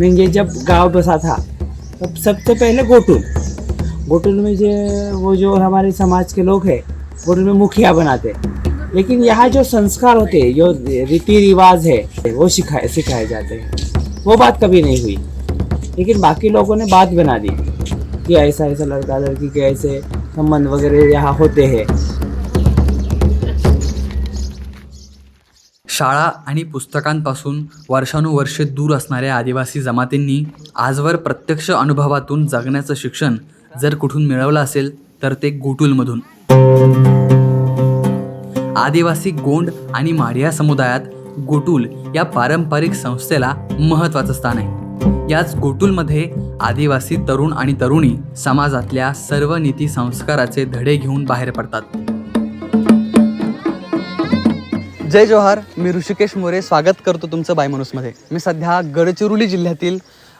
मैं ये जब गाँव बसा था, तब सबसे पहले गोटुल। गोटुल में जो वो जो हमारे समाज के लोग हैं, गोटुल में मुखिया बनाते। लेकिन यहाँ जो संस्कार होते जो रीति रिवाज है, वो सिखाए सिखाए जाते हैं। वो बात कभी नहीं हुई। लेकिन बाकी लोगों ने बात बना दी कि ऐसा ऐसा लड़का लड़की के ऐसे संबंध वगैरह यहाँ होते हैं। शाळा आणि पुस्तकांपासून वर्षानुवर्षे दूर असणाऱ्या आदिवासी जमातींनी आजवर प्रत्यक्ष अनुभवातून जगण्याचं शिक्षण जर कुठून मिळवलं असेल तर ते गोटूलमधून. आदिवासी गोंड आणि माडिया समुदायात गोटूल या पारंपरिक संस्थेला महत्त्वाचं स्थान आहे. याच गोटूलमध्ये आदिवासी तरुण आणि तरुणी समाजातल्या सर्व नीती संस्काराचे धडे घेऊन बाहेर पडतात. जय जोहार मी ऋषिकेश मोरे. स्वागत करतो तुमचं बायमाणूसमध्ये मी सध्या गडचिरोली जिल्ह्यातील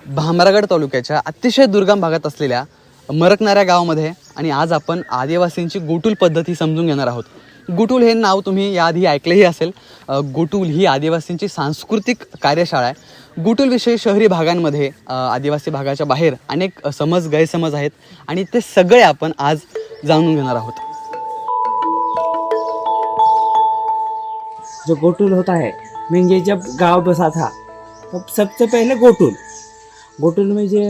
भामरागड तालुक्याच्या अतिशय दुर्गम भागात असलेल्या मरकणाऱ्या गावामध्ये आणि आज आपण आदिवासींची गोटूल पद्धती समजून घेणार आहोत. गुटूल हे नाव तुम्ही याआधी ऐकलंही असेल. गोटूल गुटूल ही आदिवासींची सांस्कृतिक कार्यशाळा आहे. गोटूलविषयी शहरी भागांमध्ये आदिवासी भागाच्या बाहेर अनेक समज गैरसमज आहेत आणि ते सगळे आपण आज जाणून घेणार आहोत. जो गोटुल होता है, मैं ये जब गाँव बसा था, तब सबसे पहले गोटुल। गोटुल में जो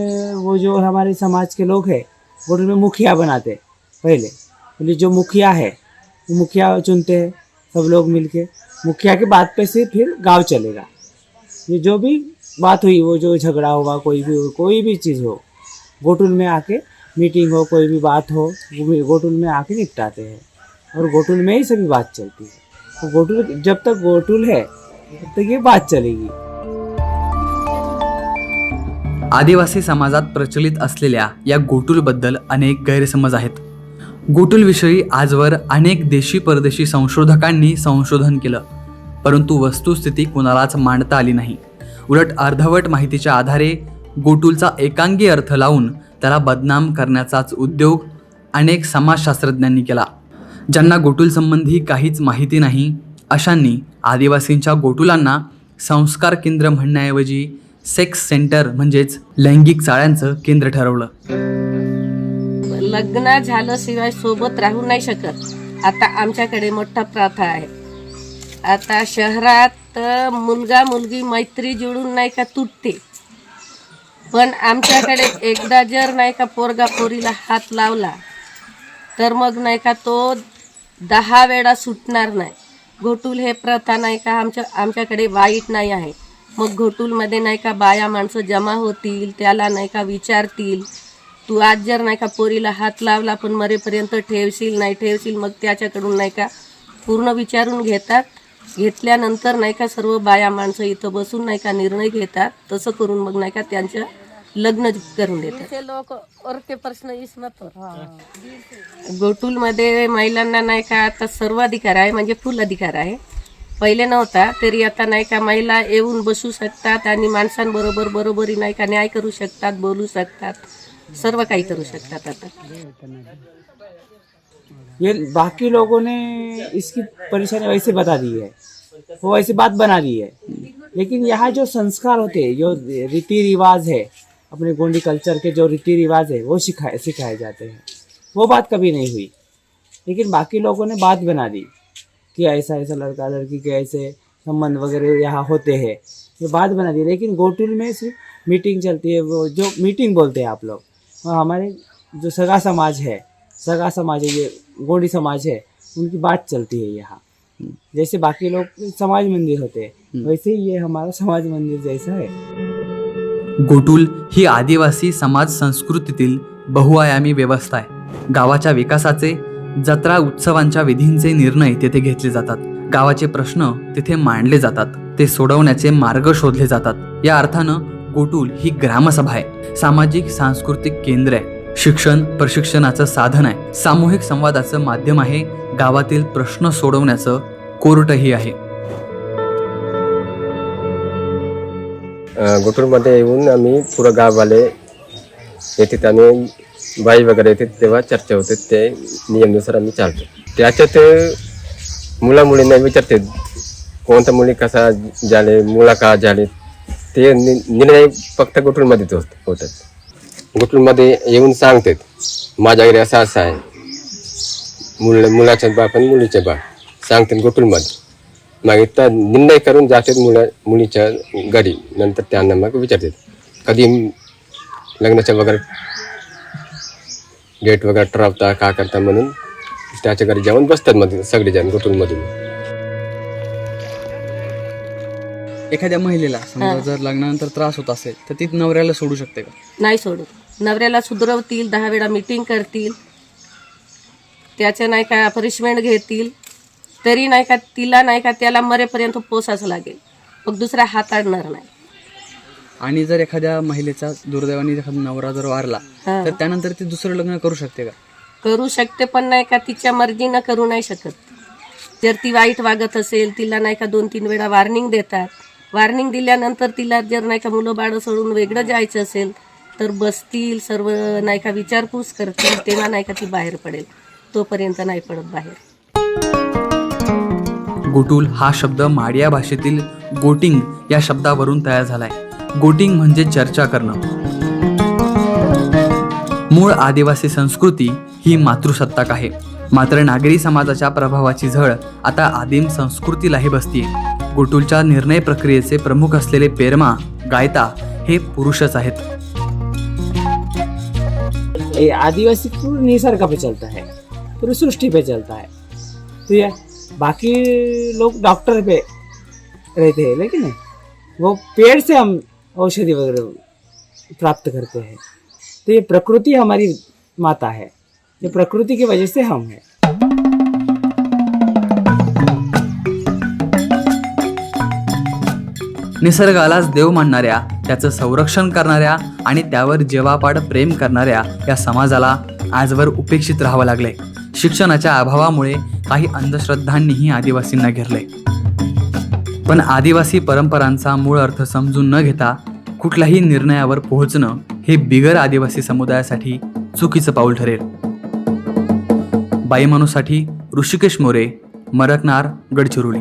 वो जो हमारे समाज के लोग हैं, गोटुल में मुखिया बनाते, पहले। बोले, जो मुखिया है, वो मुखिया चुनते हैं, सब लोग मिलके। मुखिया के बात पे से फिर गाँव चलेगा। ये जो भी बात हुई, वो जो झगड़ा होगा कोई भी कोई भी चीज़ हो, गोटुल में आके मीटिंग हो, कोई भी बात हो, वो गोटुल में आके निपटाते हैं। और गोटुल में ही सभी बात चलती है। गोटुल जब तक गोटुल है तब तक ये बात चलेगी। आदिवासी समाजात प्रचलित असलेल्या या गोटुलबद्दल अनेक गैरसमज आहेत. गोटुलविषयी आजवर अनेक देशी परदेशी संशोधकांनी संशोधन केलं. परंतु वस्तुस्थिती कुणालाच मांडता आली नाही. उलट अर्धवट माहितीच्या आधारे गोटुलचा एकांगी अर्थ लावून त्याला बदनाम करण्याचाच उद्योग अनेक समाजशास्त्रज्ञांनी केला. ज्यांना गोटुलसंबंधी काहीच माहिती नाही अशांनी आदिवासींच्या गोटुलांना संस्कार केंद्र म्हणण्याऐवजी सेक्स सेंटर म्हणजेच लैंगिक चाळ्यांचं केंद्र ठरवलं. लग्न झाल्याशिवाय सोबत राहू नाही शकत. आता आमच्याकडे मोठा प्रथा आहे. आता शहरात मुलगा मुलगी मैत्री जुळून नाही का तुटते. पण आमच्याकडे एकदा जर नाही का पोरगा पोरीला हात लावला तर मग नाही का तो दहा वेळा सुटणार नाही. घोटूल हे प्रथा नाही का? आमच्या आमच्याकडे वाईट नाही आहे. मग घोटूलमध्ये नाही का बाया माणसं जमा होतील त्याला नाही का विचारतील? तू आज जर नाही का पोरीला हात लावला पण मरेपर्यंत ठेवशील नाही ठेवशील मग त्याच्याकडून नाही का पूर्ण विचारून घेतात? घेतल्यानंतर नाही का सर्व बाया माणसं इथं बसून नाही का निर्णय घेतात? तसं करून मग नाही का त्यांचं लग्न करून देतात. लोक के प्रश्न गोटूलमध्ये महिलांना नाही का आता सर्व अधिकार आहे म्हणजे फुल अधिकार आहे. पहिले नव्हता तरी आता नाही का महिला येऊन बसू शकतात आणि माणसांबरोबर बरोबरी नाही का न्याय करू शकतात बोलू शकतात. सर्व काही करू शकतात आता. ये बाकी लोगों ने इसकी परेशानी वैसे बता दी है। वो वैसे बात बना दी है। लेकिन यहाँ जो संस्कार होते हैं जो रीति रिवाज है अपने गोंडी कल्चर के जो रीति रिवाज है वो सिखाए सिखाए जाते हैं। वो बात कभी नहीं हुई। लेकिन बाकी लोगों ने बात बना दी कि ऐसा ऐसा लड़का लड़की के ऐसे संबंध वगैरह यहाँ होते हैं। ये बात बना दी। लेकिन गोटुल में सिर्फ़ मीटिंग चलती है वो जो मीटिंग बोलते हैं आप लोग। हमारे जो सगा समाज है सगा समाज है ये गोंडी समाज है उनकी बात चलती है यहाँ। जैसे बाकी लोग समाज मंदिर होते हैं वैसे ही ये हमारा समाज मंदिर जैसा है। गोटूल ही आदिवासी समाज संस्कृतीतील बहुआयामी व्यवस्था आहे. गावाच्या विकासाचे जत्रा उत्सवांच्या विधींचे निर्णय तेथे घेतले जातात. गावाचे प्रश्न तिथे मांडले जातात. ते सोडवण्याचे मार्ग शोधले जातात. या अर्थानं गोटूल ही ग्रामसभा आहे. सामाजिक सांस्कृतिक केंद्र आहे. शिक्षण प्रशिक्षणाचं साधन आहे. सामूहिक संवादाचं माध्यम आहे. गावातील प्रश्न सोडवण्याचं कोर्टही आहे. गुटूरमध्ये येऊन आम्ही पुरं गाववाले येतात आणि बाई वगैरे येते तेव्हा चर्चा होते ते नियमनुसार आम्ही चालतो. त्याच्यात मुलामुलींना विचारते कोणत्या मुली कसा झाले मुला का झाले? ते नि- निर्णय फक्त गुटूलमध्येच होत. होतात गुटूरमध्ये येऊन सांगतात माझ्या घरी असं असं आहे मुल मुलाचे बाप आणि मुलीचे बाप. सांगतात गुटूरमध्ये मग इथं निर्णय करून जातात मुलं मुलीच्या घरी नंतर त्यांना मग विचारतात. कधी लग्नाच्या वगैरे डेट वगैरे ठरवता का करता म्हणून त्याच्या घरी जाऊन बसतात मध्ये सगळेजण गुटूलमधून एखाद्या महिलेला समजा जर लग्नानंतर त्रास होत असेल तर ती नवऱ्याला सोडू शकते का? नाही सोडत. नवऱ्याला सुधरवतील दहा वेळा मीटिंग करतील. त्याचं नाही का पनिशमेंट घेतील. तरी नाही का तिला नाही का त्याला मरेपर्यंत पोसाच लागेल. मग दुसरा हाताळणार नाही. आणि जर एखाद्या महिलेचा दुर्दैवाने एखादा नवरा जर वारला हा. तर त्यानंतर ती दुसरं लग्न करू शकते का? करू शकते पण नाही का तिच्या मर्जीनं करू नाही शकत. जर ती वाईट वागत असेल तिला नाही का दोन तीन वेळा वॉर्निंग देतात. वॉर्निंग दिल्यानंतर तिला जर नाही का मुलं बाळं सोडून वेगळं जायचं असेल तर बसतील सर्व नाही का विचारपूस करतील तेव्हा नाही का ती बाहेर पडेल. तोपर्यंत नाही पडत बाहेर. गोटूल हा शब्द माडिया भाषेतील गोटिंग या शब्दावरून तयार झालाय. गोटिंग म्हणजे चर्चा करणं. मूळ आदिवासी संस्कृती ही मातृसत्ताक आहे. मात्र नागरी समाजाच्या प्रभावाची झळ आता आदिम संस्कृतीलाही बसतीये. गोटूलच्या निर्णय प्रक्रियेचे प्रमुख असलेले पेरमा गायता हे पुरुषच आहेत. आदिवासी पूर्ण निसर्ग पे चलता है पूरी सृष्टि पे चलता है तो ये. बाकी लोग डॉक्टर पे रहते हैं लेकिन वो पेड़ से हम औषधि वगैरह प्राप्त करते हैं। तो ये प्रकृति हमारी माता है ये प्रकृति की वजह से हम हैं। निसर्गालाच देव मानणाऱ्या त्याचं संरक्षण करणाऱ्या आणि त्यावर जेवापाड प्रेम करणाऱ्या या समाजाला आजवर उपेक्षित राहावं लागले शिक्षणाच्या अभावामुळे काही अंधश्रद्धांनीही आदिवासींना घेरले. पण आदिवासी परंपरांचा मूळ अर्थ समजून न घेता कुठल्याही निर्णयावर पोहोचणं हे बिगर आदिवासी समुदायासाठी चुकीचं पाऊल ठरेल. बाईमानूसाठी ऋषिकेश मोरे मरकनार गडचिरोली.